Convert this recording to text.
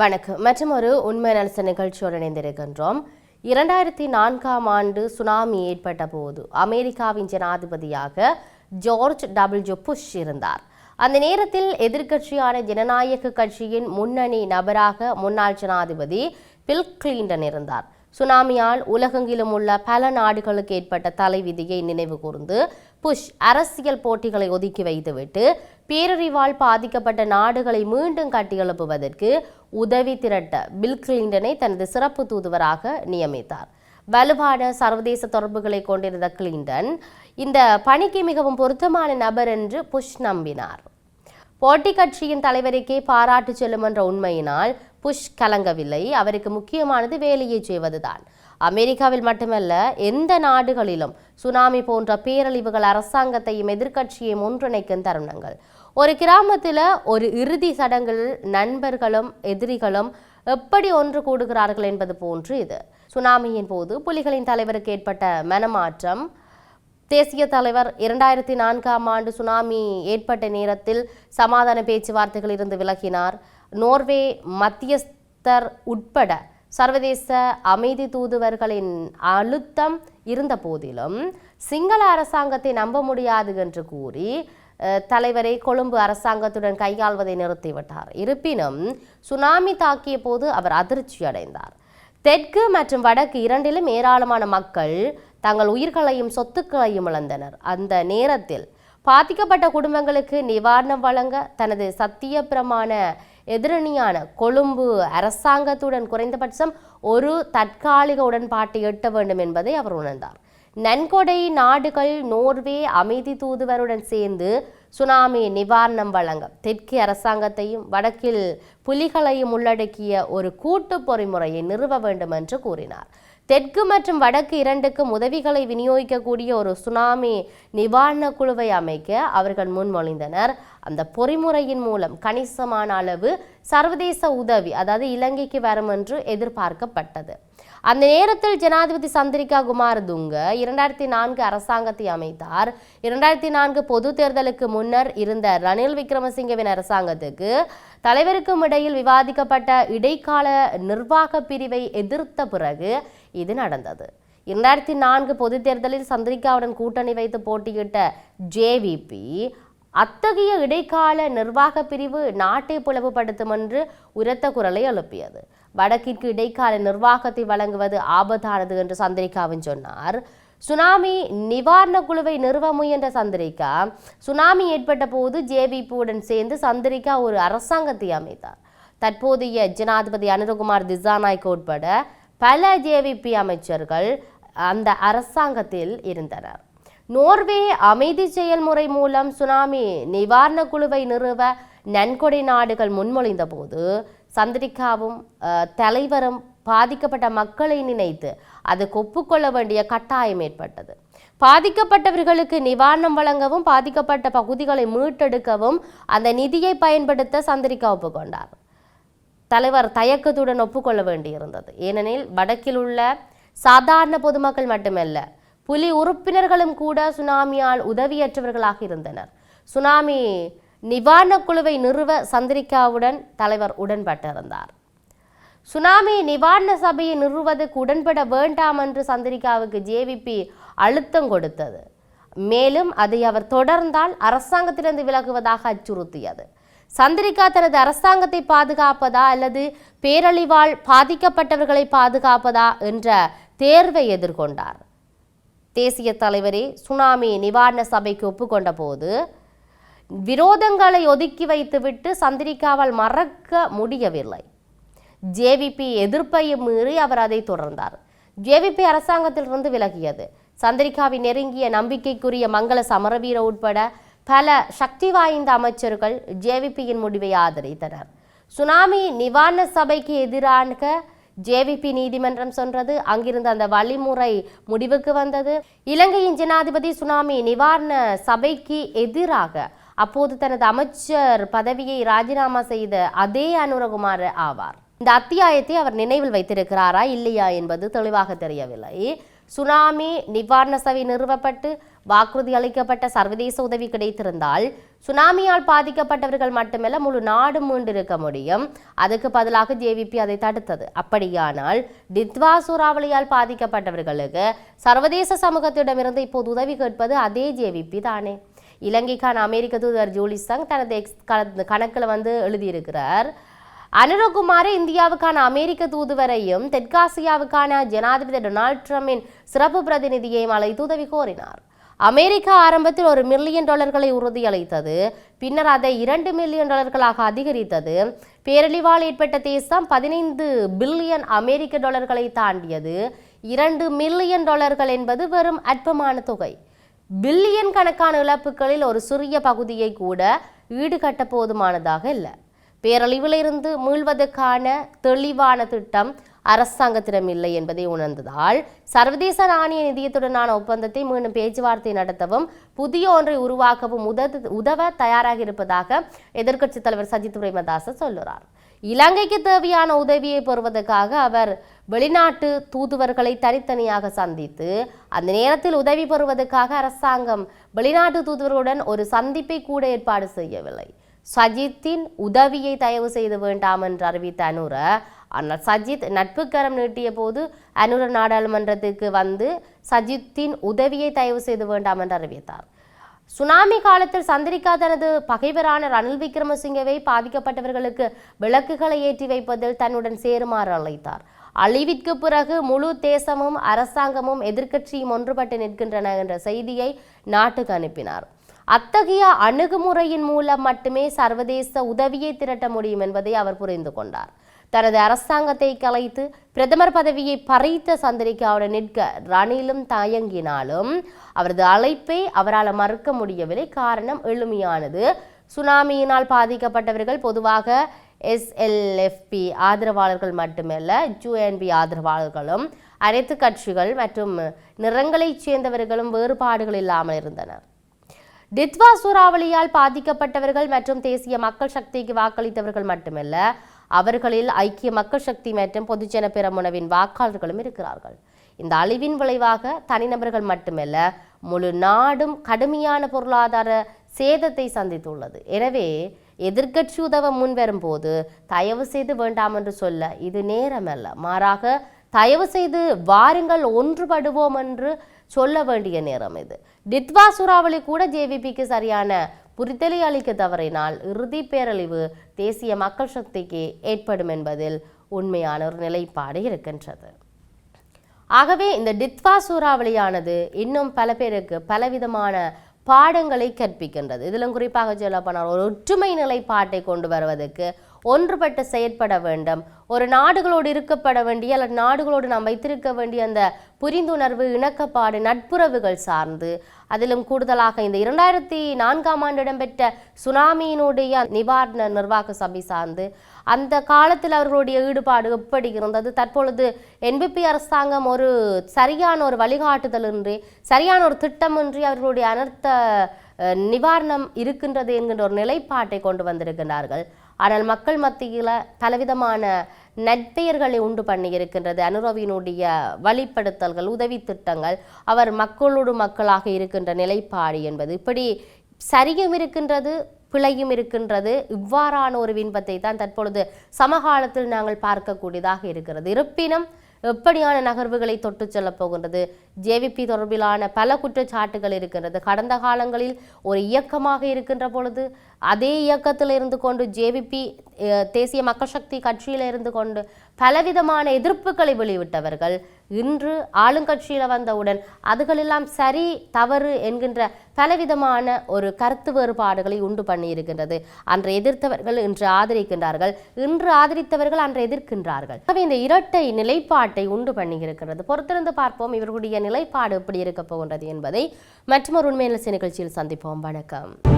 வணக்கம். மற்றும் ஒரு உண்மை நலச நிகழ்ச்சியோடு இணைந்திருக்கின்றோம். இரண்டாயிரத்தி நான்காம் ஆண்டு சுனாமி ஏற்பட்ட போது அமெரிக்காவின் ஜனாதிபதியாக ஜார்ஜ் டபிள்யூ புஷ் இருந்தார். அந்த நேரத்தில் எதிர்க்கட்சியான ஜனநாயக கட்சியின் முன்னணி நபராக முன்னாள் ஜனாதிபதி பில் கிளின்டன் இருந்தார். சுனாமியால் உலகெங்கிலும் உள்ள பல நாடுகளுக்கு ஏற்பட்ட தலைவிதியை நினைவு கூர்ந்து புஷ் அரசியல் போட்டிகளை ஒதுக்கி வைத்துவிட்டு பேரறிவால் பாதிக்கப்பட்ட நாடுகளை மீண்டும் கட்டியெழுப்புவதற்கு உதவி திரட்ட பில் கிளின்டனை தனது சிறப்பு தூதுவராக நியமித்தார். வலுவான சர்வதேச தொடர்புகளை கொண்டிருந்த கிளின்டன் இந்த பணிக்கு மிகவும் பொருத்தமான நபர் என்று புஷ் நம்பினார். போட்டி கட்சியின் தலைவருக்கே பாராட்டு செல்லும் என்ற உண்மையினால் புஷ் கலங்கவில்லை. அவருக்கு முக்கியமானது வேலையை செய்வதுதான். அமெரிக்காவில் மட்டுமல்ல எந்த நாடுகளிலும் சுனாமி போன்ற பேரழிவுகள் அரசாங்கத்தையும் எதிர்க்கட்சியையும் ஒன்றிணைக்கும் தருணங்கள். ஒரு கிராமத்தில் ஒரு இறுதி சடங்கில் நண்பர்களும் எதிரிகளும் எப்படி ஒன்று கூடுகிறார்கள் என்பது போன்று இது. சுனாமியின் போது புலிகளின் தலைவருக்கு ஏற்பட்ட மனமாற்றம். தேசிய தலைவர் இரண்டாயிரத்தி நான்காம் ஆண்டு சுனாமி ஏற்பட்ட நேரத்தில் சமாதான பேச்சுவார்த்தைகள் இருந்து விலகினார். நோர்வே மத்தியஸ்தர் உட்பட சர்வதேச அமைதி தூதுவர்களின் அழுத்தம் இருந்த போதிலும் சிங்கள அரசாங்கத்தை நம்ப முடியாது என்று கூறி தலைவரை கொழும்பு அரசாங்கத்துடன் கையாள்வதை நிறுத்திவிட்டார். இருப்பினும் சுனாமி தாக்கிய போது அவர் அதிர்ச்சி அடைந்தார். தெற்கு மற்றும் வடக்கு இரண்டிலும் ஏராளமான மக்கள் தங்கள் உயிர்களையும் சொத்துக்களையும் இழந்தனர். அந்த நேரத்தில் பாதிக்கப்பட்ட குடும்பங்களுக்கு நிவாரணம் வழங்க தனது சத்திய பிரமாண எதிரணியான கொழும்பு அரசாங்கத்துடன் குறைந்தபட்சம் ஒரு தற்காலிக உடன்பாட்டை எட்ட வேண்டும் என்பதை அவர் உணர்ந்தார். நன்கொடை நாடுகள் நோர்வே அமைதி தூதுவருடன் சேர்ந்து சுனாமி நிவாரணம் வழங்க தெற்கு அரசாங்கத்தையும் வடக்கில் புலிகளையும் உள்ளடக்கிய ஒரு கூட்டு பொறிமுறையை நிறுவ வேண்டும் என்று கூறினார். தெற்கு மற்றும் வடக்கு இரண்டுக்கும் உதவிகளை விநியோகிக்கக்கூடிய ஒரு சுனாமி நிவாரண குழுவை அமைக்க அவர்கள் முன்மொழிந்தனர். அந்த பொறிமுறையின் மூலம் கணிசமான அளவு சர்வதேச உதவி அதாவது இலங்கைக்கு வரும் என்று எதிர்பார்க்கப்பட்டது. அந்த நேரத்தில் ஜனாதிபதி சந்திரிகா குமார் துங்க இரண்டாயிரத்தி நான்கு அரசாங்கத்தை அமைத்தார். இரண்டாயிரத்தி நான்கு பொது தேர்தலுக்கு முன்னர் இருந்த ரணில் விக்ரமசிங்கவின் அரசாங்கத்துக்கு தலைவருக்கும் இடையில் விவாதிக்கப்பட்ட இடைக்கால நிர்வாக பிரிவை எதிர்த்த பிறகு இது நடந்தது. இரண்டாயிரத்தி நான்கு பொது தேர்தலில் சந்திரிகாவுடன் கூட்டணி வைத்து போட்டியிட்ட ஜேவிபி அத்தகைய இடைக்கால நிர்வாக பிரிவு நாட்டை பிளவுபடுத்தும் என்று உரத்த குரலை எழுப்பியது. வடக்கிற்கு இடைக்கால நிர்வாகத்தை வழங்குவது ஆபத்தானது என்று சந்திரிகாவின் சொன்னார். சுனாமி நிவாரண குழுவை நிறுவ முயன்ற சந்திரிகா சுனாமி ஏற்பட்ட போது ஜேவிபியுடன் சேர்ந்து சந்திரிகா ஒரு அரசாங்கத்தை அமைத்தார். தற்போதைய ஜனாதிபதி அனுரகுமார் திசாநாய்க்கு உட்பட பல ஜேவிபி அமைச்சர்கள் அந்த அரசாங்கத்தில் இருந்தனர். நோர்வே அமைதி செயல்முறை மூலம் சுனாமி நிவாரண குழுவை நிறுவ நன்கொடை நாடுகள் முன்மொழிந்த போது சந்திரிகாவும் தலைவரும் பாதிக்கப்பட்ட மக்களை நினைத்து அதுக்கு ஒப்புக்கொள்ள வேண்டிய கட்டாயம் ஏற்பட்டது. பாதிக்கப்பட்டவர்களுக்கு நிவாரணம் வழங்கவும் பாதிக்கப்பட்ட பகுதிகளை மீட்டெடுக்கவும் அந்த நிதியை பயன்படுத்த சந்திரிகா ஒப்புக்கொண்டார். தலைவர் தயக்கத்துடன் ஒப்புக்கொள்ள வேண்டியிருந்தது. ஏனெனில் வடக்கில் உள்ள சாதாரண பொதுமக்கள் மட்டுமல்ல புலி உறுப்பினர்களும் கூட சுனாமியால் உதவியற்றவர்களாக இருந்தனர். சுனாமி நிவாரணக் குழுவை நிறுவ சந்திரிகாவுடன் தலைவர் உடன்பட்டிருந்தார். சுனாமி நிவாரண சபையை நிறுவதற்கு உடன்பட வேண்டாம் என்று சந்திரிகாவுக்கு ஜேவிபி அழுத்தம் கொடுத்தது. மேலும் அதை அவர் தொடர்ந்தால் அரசாங்கத்திலிருந்து விலகுவதாக அச்சுறுத்தியது. சந்திரிகா தனது அரசாங்கத்தை பாதுகாப்பதா அல்லது பேரழிவால் பாதிக்கப்பட்டவர்களை பாதுகாப்பதா என்ற தேர்வை எதிர்கொண்டார். தேசிய தலைவரே சுனாமி நிவாரண சபைக்கு ஒப்புக்கொண்ட போது விரோதங்களை ஒதுக்கி வைத்துவிட்டு சந்திரிகாவால் மறக்க முடியவில்லை. ஜேவிபி எதிர்ப்பையும் மீறி அவர் அதை தொடர்ந்தார். ஜேவிபி அரசாங்கத்திலிருந்து விலகியது. சந்திரிகாவின் நெருங்கிய நம்பிக்கைக்குரிய மங்கள சமரவீர உட்பட பல சக்தி வாய்ந்த அமைச்சர்கள் ஜேவிபியின் முடிவை ஆதரித்தனர். சுனாமி நிவாரண சபைக்கு எதிராக ஜேவிபி நீதிமன்றம் சென்றது அங்கிருந்து அந்த வழிமுறை முடிவுக்கு வந்தது. இலங்கையின் ஜனாதிபதி சுனாமி நிவாரண சபைக்கு எதிராக அப்போது தனது அமைச்சர் பதவியை ராஜினாமா செய்த அதே அனுரகுமார் ஆவார். இந்த அத்தியாயத்தை அவர் நினைவில் வைத்திருக்கிறாரா இல்லையா என்பது தெளிவாக தெரியவில்லை. சுனாமி நிவாரண சபை நிறுவப்பட்டு வாக்குறுதி அளிக்கப்பட்ட சர்வதேச உதவி கிடைத்திருந்தால் சுனாமியால் பாதிக்கப்பட்டவர்கள் மட்டுமல்ல முழு நாடு மீண்டிருக்க முடியும். அதுக்கு பதிலாக ஜேவிபி அதை தடுத்தது. அப்படியானால் டித்வா சூறாவளியால் பாதிக்கப்பட்டவர்களுக்கு சர்வதேச சமூகத்திடமிருந்து இப்போது உதவி கேட்பது அதே ஜேவிபி தானே. இலங்கைக்கான அமெரிக்க தூதர் ஜூலிசங் தனது எக்ஸ் கணக்கில் வந்து எழுதியிருக்கிறார் அனுரகுமாரை இந்தியாவுக்கான அமெரிக்க தூதுவரையும் தெற்காசியாவுக்கான ஜனாதிபதி டொனால்ட் ட்ரம்பின் சிறப்பு பிரதிநிதியையும் அழைத்து உதவி கோரினார். அமெரிக்கா ஆரம்பத்தில் ஒரு மில்லியன் டாலர்களை உறுதியளித்தது பின்னர் அதை இரண்டு மில்லியன் டாலர்களாக அதிகரித்தது. பேரழிவால் ஏற்பட்ட தேசம் பதினைந்து பில்லியன் அமெரிக்க டாலர்களை தாண்டியது. இரண்டு மில்லியன் டாலர்கள் என்பது வெறும் அற்பமான தொகை. பில்லியன் கணக்கான இழப்புகளில் ஒரு சிறிய பகுதியை கூட ஈடுகட்ட போதுமானதாக இல்லை. பேரழிவிலிருந்து மீள்வதற்கான தெளிவான திட்டம் அரசாங்கத்திடம் இல்லை என்பதை உணர்ந்ததால் சர்வதேச நாணய நிதியத்துடனான ஒப்பந்தத்தை மீண்டும் பேச்சுவார்த்தை நடத்தவும் புதிய ஒன்றை உருவாக்கவும் உதவு உதவ தயாராக இருப்பதாக எதிர்க்கட்சித் தலைவர் சஜித் பிரேமதாச சொல்லுறார். இலங்கைக்கு தேவையான உதவியை பெறுவதற்காக அவர் வெளிநாட்டு தூதுவர்களை தனித்தனியாக சந்தித்து அந்த நேரத்தில் உதவி பெறுவதற்காக அரசாங்கம் வெளிநாட்டு தூதுவர்களுடன் ஒரு சந்திப்பை கூட ஏற்பாடு செய்யவில்லை. சஜித்தின் உதவியை தயவு செய்து வேண்டாம் என்று அறிவித்த அனுர ஆனால் சஜித் நட்புக்கரம் நீட்டிய போது அனுர நாடாளுமன்றத்துக்கு வந்து சஜித்தின் உதவியை தயவு செய்து வேண்டாம் என்று அறிவித்தார். சுனாமி காலத்தில் சந்திரிகா தனது பகைவரான ரணில் விக்ரமசிங்கவை பாதிக்கப்பட்டவர்களுக்கு விளக்குகளை ஏற்றி வைப்பதில் தன்னுடன் சேருமாறு அழைத்தார். அழிவிற்கு பிறகு முழு தேசமும் அரசாங்கமும் எதிர்க்கட்சியும் ஒன்றுபட்டு நிற்கின்றன என்ற செய்தியை நாட்டுக்கு அனுப்பினார். அத்தகைய அணுகுமுறையின் மூலம் மட்டுமே சர்வதேச உதவியை திரட்ட முடியும் என்பதை அவர் புரிந்து கொண்டார். தனது அரசாங்கத்தை கலைத்து பிரதமர் பதவியை பறித்த சந்திரிகாவுடன் நிற்க ரணிலும் தயங்கினாலும் அவரது அழைப்பை அவரால் மறுக்க முடியவில்லை. காரணம் எளிமையானது. சுனாமியினால் பாதிக்கப்பட்டவர்கள் பொதுவாக எஸ்எல்எஃப்பி ஆதரவாளர்கள் மட்டுமல்ல ஜூஎன்பி ஆதரவாளர்களும் அனைத்து கட்சிகள் மற்றும் நிறங்களைச் சேர்ந்தவர்களும் வேறுபாடுகள் இல்லாமல் இருந்தனர். டித்வா சூறாவளியால் பாதிக்கப்பட்டவர்கள் மற்றும் தேசிய மக்கள் சக்திக்கு வாக்களித்தவர்கள் மட்டுமல்ல அவர்களில் ஐக்கிய மக்கள் சக்தி மற்றும் பொதுஜன பெரமுனவின் வாக்காளர்களும் இருக்கிறார்கள். இந்த அழிவின் விளைவாக தனிநபர்கள் மட்டுமல்ல முழு நாடும் கடுமையான பொருளாதார சேதத்தை சந்தித்துள்ளது. எனவே எதிர்க்கட்சி உதவ முன்வரும் போது தயவு செய்து வேண்டாம் என்று சொல்ல இது நேரமல்ல. மாறாக தயவு செய்து வாருங்கள் ஒன்றுபடுவோம் என்று சொல்ல வேண்டிய நேரம் இது. டித்வா சூறாவளி கூட ஜேவிபிக்கு சரியான புரிதலை அளிக்க தவறினால் இறுதி பேரழிவு தேசிய மக்கள் சக்திக்கு ஏற்படும் என்பதில் உண்மையான ஒரு நிலைப்பாடு இருக்கின்றது. ஆகவே இந்த டித்வா சூறாவளியானது இன்னும் பல பேருக்கு பலவிதமான பாடங்களை கற்பிக்கின்றது. இதிலும் குறிப்பாக சொல்லப்போனால் ஒரு ஒற்றுமை நிலைப்பாட்டை கொண்டு வருவதற்கு ஒன்றுபட்டு செயற்பட வேண்டும். ஒரு நாடுகளோடு இருக்கப்பட வேண்டிய அல்லது நாடுகளோடு நாம் வைத்திருக்க வேண்டிய அந்த புரிந்துணர்வு இணக்கப்பாடு நட்புறவுகள் சார்ந்து அதிலும் கூடுதலாக இந்த இரண்டாயிரத்தி நான்காம் ஆண்டு இடம்பெற்ற சுனாமியினுடைய நிவாரண நிர்வாக சபை சார்ந்து அந்த காலத்தில் அவர்களுடைய ஈடுபாடு எப்படி இருந்தது? தற்பொழுது என்பிபி அரசாங்கம் ஒரு சரியான ஒரு வழிகாட்டுதலின்றி சரியான ஒரு திட்டமின்றி அவர்களுடைய அனர்த்த நிவாரணம் இருக்கின்றது என்கின்ற ஒரு நிலைப்பாட்டை கொண்டு வந்திருக்கிறார்கள் ஆனால் மக்கள் மத்தியில் பலவிதமான நட்பெயர்களை உண்டு பண்ணி இருக்கின்றது அனுரவினுடைய வழிப்படுத்தல்கள் உதவி திட்டங்கள் அவர் மக்களோடு மக்களாக இருக்கின்ற நிலைப்பாடு என்பது. இப்படி சரியும் இருக்கின்றது பிழையும் இருக்கின்றது. இவ்வாறான ஒரு விண்பத்தை தான் தற்பொழுது சமகாலத்தில் நாங்கள் பார்க்கக்கூடியதாக இருக்கிறது. இருப்பினும் எப்படியான நகர்வுகளை தொட்டு செல்லப் போகின்றது? ஜேவிபி தொடர்பிலான பல குற்றச்சாட்டுகள் இருக்கின்றது. கடந்த காலங்களில் ஒரு இயக்கமாக இருக்கின்ற பொழுது அதே இயக்கத்தில் இருந்து கொண்டு ஜேவிபி தேசிய மக்கள் சக்தி கட்சியில் இருந்து கொண்டு பலவிதமான எதிர்ப்புகளை வெளியிட்டவர்கள் இன்று ஆளுங்கட்சியில் வந்தவுடன் அதுகளெல்லாம் சரி தவறு என்கின்ற பலவிதமான ஒரு கருத்து வேறுபாடுகளை உண்டு பண்ணி இருக்கின்றது அன்று எதிர்த்தவர்கள் இன்று ஆதரிக்கின்றார்கள். இன்று ஆதரித்தவர்கள் அன்று எதிர்க்கின்றார்கள். ஆகவே இந்த இரட்டை நிலைப்பாட்டை உண்டு பண்ணியிருக்கிறது. பொறுத்திருந்து பார்ப்போம் இவர்களுடைய நிலைப்பாடு எப்படி இருக்க போகின்றது என்பதை. மற்றொரு உண்மையில நிகழ்ச்சியில் சந்திப்போம். வணக்கம்.